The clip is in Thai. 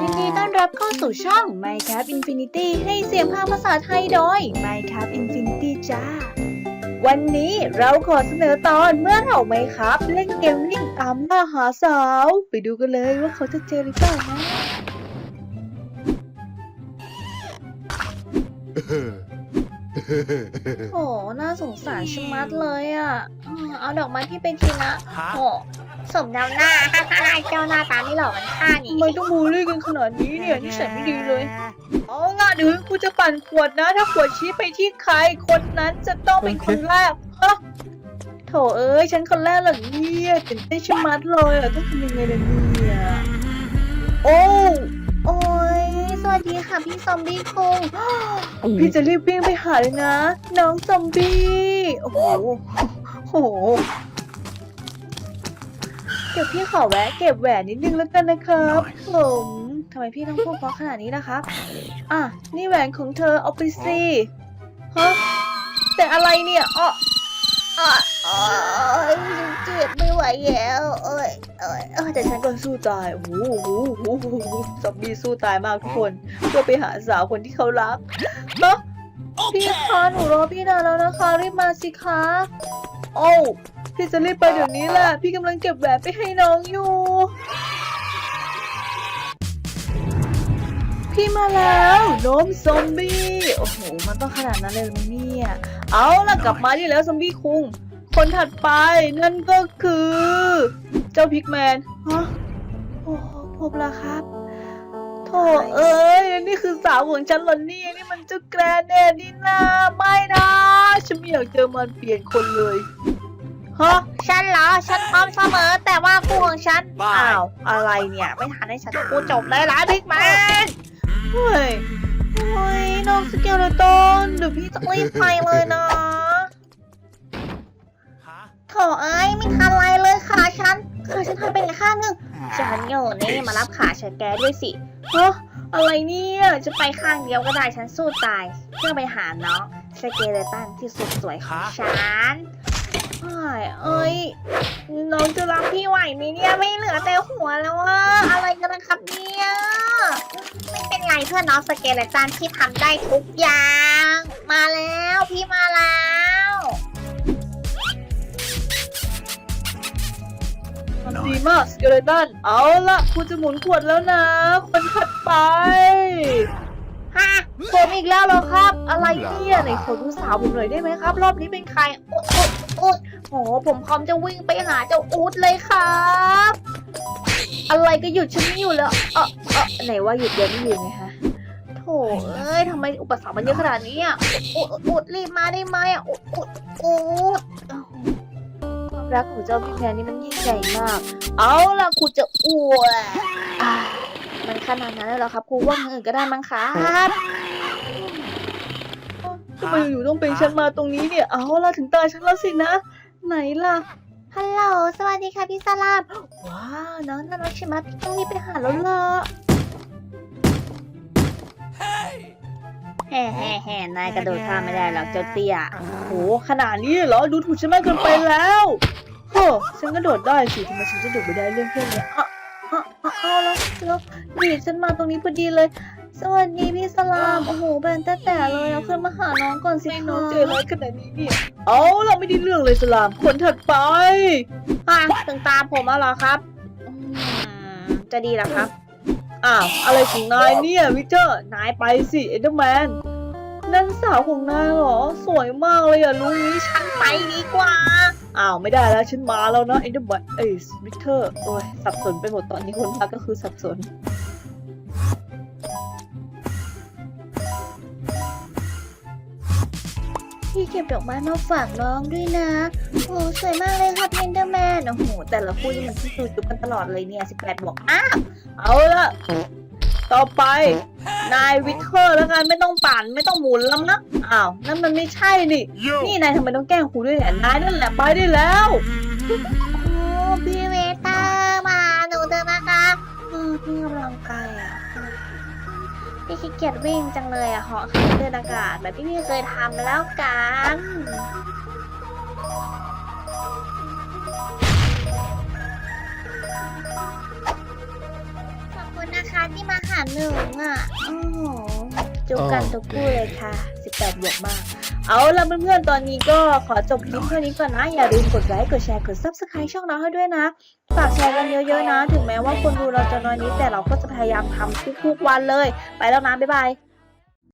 ยินดีต้อนรับเข้าสู่ช่อง Minecraft Infinity ให้เสียงภาคภาษาไทยโดย Minecraft Infinity จ้า วันนี้เราขอเสนอตอนเมื่อเราไหมครับ เล่นเกมวิ่งตามล่าหาสาว ไปดูกันเลยว่าเขาจะเจอหรือเปล่านะโอ้น่าสงสารชะมัดเลยอะ เออเอาดอกไม้พี่ไปทีนะฮะโอ้ สมน้ำหน้าเจ้าหน้าตาไม่หล่อมันฆ่านี่ทำไมต้องบูลลี่กันขนาดนี้เนี่ยนิสัยไม่ดีเลย เอาล่ะเดี๋ยวกูจะปั่นขวดนะ ถ้าขวดชี้ไปที่ใคร คนนั้นจะต้องเป็นคนแรกฮะโถเอ้ยฉันคนแรกเหรอเนี่ยตื่นเต้นชะมัดเลยอะต้องทำยังไงล่ะเนี่ยโอ้โอ้ยสวัสดีค่ะพี่ซอมบี้คุงพี่จะรีบวิ่งไปหาเลยนะ น้องซอมบี้โอ้โหโอ้โห เดี๋ยวพี่ขอแวะเก็บแหวนนิดนึงแล้วกันนะครับผมทำไมพี่ต้องพูดเพราะขนาดนี้นะครับ อะ นี่แหวนของเธอเอาไปสิฮะแต่อะไรเนี่ยอ้ออะโอ้ยฉันเจ็บไม่ไหวแล้วเอ้ยเอ้ยเอ้ยแต่ฉันก็ก็สู้ตายโอ้โหโอ้โหโอ้โหซอมบี้สู้ตายมากทุกคน เพื่อไปหาสาวคนที่เขารักเนาะพี่คะหนูรอพี่นานแล้วนะคะ รีบมาสิคะ โอ้ว พี่จะรีบไปเดี๋ยวนี้แหละ พี่กำลังเก็บแหวนไปให้น้องอยู่ พี่มาแล้วน้มซอมบี้ โอ้โห มันต้องขนาดนั้นเลยไหมเนี่ย เอาล่ะกลับมาที่แล้วซอมบี้คุง คนถัดไปนั่นก็คือ เจ้าพิกแมน ฮะ โอ้พบแล้วครับโถเอ้ย นี่คือสาวของฉันหรอเนี่ยนี่มันเจ้าแกรนเนตนี่นาไม่นะ ฉันไม่อยากเจอมันเปลี่ยนคนเลย ฮะฉันเหรอฉันพร้อมเสมอ แต่ว่าคู่ของฉันบ้าอ้าว อะไรเนี่ย ไม่ทันให้ฉันพูดจบเลยล่ะพิกแมนเฮ้ยโอ้ยน้องสเกลเลตันเดี๋ยวพี่ต้องรีบไปเลยนะฮะโถเอ้ยไม่ทันไรเลยขาฉันขาฉันหายไปไหนข้างหนึงฉันอยู่นี่มารับขาฉันแกด้วยสิฮะอะไรเนี่ยจะไปข้างเดียวก็ได้ฉันสู้ตาย เพื่อไปหาน้องสเกเลตันที่สุดสวยของฉัน เอ้ยเอ้ยน้องจะรับพี่ไหวไหมเนี่ยไม่เหลือแต่หัวแล้วว่าอะไรกันนะครับเนี่ยไม่เป็นไรเพื่อนน้องสเกลเลตันที่ทำได้ทุกอย่าง มาแล้วพี่มาแล้วทำดีมากสเกเลตันเอาละคุณจะหมุนขวดแล้วนะคนถัดไปฮะผมอีกแล้วเหรอครับ อะไรเนี่ยไหนขอดูสาวผมหน่อยได้ไหมครับ รอบนี้เป็นใคร อุดโอ้ผมพร้อมจะวิ่งไปหาเจ้าอูดเลยครับ อะไรก็หยุดฉันไม่อยู่แล้ว เออเออไหนว่าหยุดเดี๋ยวไม่อยู่ไงฮะโถเอ้ยทำไมอุปสรรคมันเยอะขนาดนี้อะอุดอุดรีบมาได้ไหมอะอุดอุดอุดความรักของเจ้าพี่แพนนี่มันยิ่งใหญ่มาก เอาล่ะคุณจะอ้วนมันขนาดนั้นเลยเหรอครับครูว่าอย่างอื่นก็ได้มั้งครับ ทำไมอยู่ๆต้องเป็นฉันมาตรงนี้เนี่ย เอาละถึงตาฉันแล้วสินะ ไหนล่ะ ฮัลโหล สวัสดีค่ะพี่สลาม ว้าว น้องน่ารักใช่ไหมพี่ต้องรีบไปหาแล้วล่ะแฮ่แฮ่แฮ่นายกระโดดข้ามไม่ได้หรอกเจ้าเตี้ย โห ขนาดนี้เหรอ ดูถูกฉันมากเกินไปแล้วเฮ้อฉันก็โดดได้สิทำไมฉันจะโดดไม่ได้เรื่องแค่เนี้ยอะอะอะเอาแล้วแล้วนี่ฉันมาตรงนี้พอดีเลย สวัสดีพี่สลาม โอ้โหแบนแต่แต่เลยเอาขึ้นมาหาน้องก่อนสิไม่คะน้องเจอร้ายขนาดนี้เนี่ยเอาเราไม่ได้เรื่องเลยสลาม คนถัดไปอะถึงตาผมแล้วเหรอครับอืมจะดีเหรอครับอ้าวอะไรของนายเนี่ยวิเตอร์นายไปสิเอ็นเดอร์แมนนั่นสาวของนายเหรอ สวยมากเลยอะลุงนี้ฉันไปดีกว่าอ้าวไม่ได้แล้วฉันมาแล้วนะเอ็นเดอร์แมนเอ้ยวิเตอร์โอ้ยสับสนไปหมดตอนนี้คนพักก็คือสับสน พี่เก็บดอกไม้มาฝากน้องด้วยนะ โอ้สวยมากเลยครับเพนเดอร์แมน โอ้โห แต่ละคู่นี่มันที่ดูจุบกันตลอดเลยเนี่ย 18 บวก อ้าวเอาละต่อไป นายวิเทอร์แล้วกันไม่ต้องปั่นไม่ต้องหมุนแล้วนะ อ้าวนั่นมันไม่ใช่นี่โย่นี่นายทำไมต้องแกล้งครูด้วยเนี่ยนายนั่นแหละไปได้แล้วโอ้พี่เวเตอร์มาหนูเถอะนะคะเออพี่กำลังกายอะ พี่ขี้เกียจวิ่งจังเลยอะเหาะขึ้นเดินอากาศแบบที่พี่เคยทำแล้วกันขอบคุณนะคะที่มาหาหนึ่งอะโอ้โหจุกกันทุกคู่เลยค่ะ 18บวกมาก เอาละเพื่อนๆ ตอนนี้ก็ขอจบคลิปเท่านี้ก่อนนะ อย่าลืมกดไลค์ กดแชร์ กด subscribe ช่องเราให้ด้วยนะ ฝากแชร์กันเยอะๆนะ ถึงแม้ว่าคนดูเราจะน้อยนิดแต่เราก็จะพยายามทำทุกๆวันเลย ไปแล้วนะ บ๊ายบาย